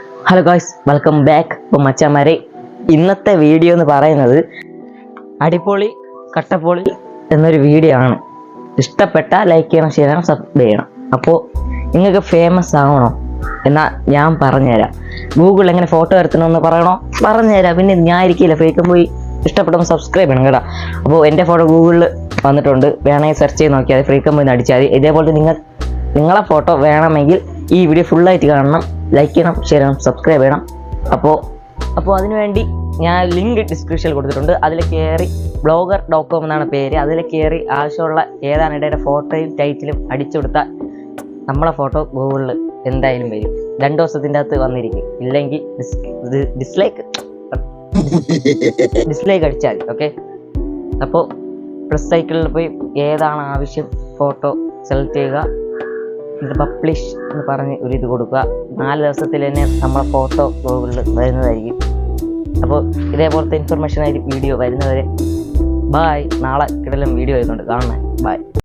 Hello ഗോയ്സ് welcome back ഇപ്പോൾ മച്ചാമാരെ ഇന്നത്തെ വീഡിയോ എന്ന് പറയുന്നത് അടിപൊളി കട്ടപ്പൊളി എന്നൊരു വീഡിയോ ആണ്. ഇഷ്ടപ്പെട്ട ലൈക്ക് ചെയ്യണം ചെയ്യണം സബ്സ്ക്രൈബ് ചെയ്യണം. അപ്പോൾ നിങ്ങൾക്ക് ഫേമസ് ആവണോ എന്നാൽ ഞാൻ പറഞ്ഞുതരാം. ഗൂഗിൾ എങ്ങനെ ഫോട്ടോ എടുത്തണമെന്ന് പറയണോ? പറഞ്ഞുതരാം. പിന്നെ ഞാൻ ഇരിക്കില്ല ഫേക്കും പോയി. ഇഷ്ടപ്പെട്ടപ്പോൾ സബ്സ്ക്രൈബ് ചെയ്യണം കേട്ടോ. അപ്പോൾ എന്റെ ഫോട്ടോ ഗൂഗിളിൽ വന്നിട്ടുണ്ട്. വേണമെങ്കിൽ സെർച്ച് ചെയ്ത് നോക്കിയാൽ ഫ്രീക്കം പോയി അടിച്ചാൽ മതി. ഇതേപോലെ നിങ്ങൾ നിങ്ങളെ ഫോട്ടോ വേണമെങ്കിൽ ഈ വീഡിയോ ഫുള്ളായിട്ട് കാണണം. ലൈക്ക് ചെയ്യണം ഷെയർ ചെയ്യണം സബ്സ്ക്രൈബ് ചെയ്യണം. അപ്പോൾ അപ്പോൾ അതിനുവേണ്ടി ഞാൻ ലിങ്ക് ഡിസ്ക്രിപ്ഷനിൽ കൊടുത്തിട്ടുണ്ട്. അതിൽ കയറി ബ്ലോഗർ ഡോട്ട് കോം എന്നാണ് പേര്. അതിൽ കയറി ആവശ്യമുള്ള ഏതാണ് ഇടയുടെ ഫോട്ടോയും ടൈറ്റിലും അടിച്ചു കൊടുത്താൽ നമ്മളെ ഫോട്ടോ ഗൂഗിളിൽ എന്തായാലും വരും. രണ്ട് ദിവസത്തിന്റെ അകത്ത് വന്നിരിക്കും. ഇല്ലെങ്കിൽ ഡിസ്ലൈക്ക് ഡിസ്ലൈക്ക് അടിച്ചാൽ ഓക്കെ അപ്പോൾ പ്ലസ് സൈക്കിളിൽ പോയി ഏതാണ് ആവശ്യം ഫോട്ടോ സെലക്ട് ചെയ്യുക. എന്നിട്ട് പബ്ലിഷ് എന്ന് പറഞ്ഞ് ഒരു ഇത് കൊടുക്കുക. നാല് ദിവസത്തിൽ തന്നെ നമ്മളെ ഫോട്ടോ ഗൂഗിളിൽ വരുന്നതായിരിക്കും. അപ്പോൾ ഇതേപോലത്തെ ഇൻഫർമേഷൻ ആയിട്ട് വീഡിയോ വരുന്നവരെ. ബായ് നാളെ കിടലും വീഡിയോ ആയതുകൊണ്ട് കാണണേ ബായ്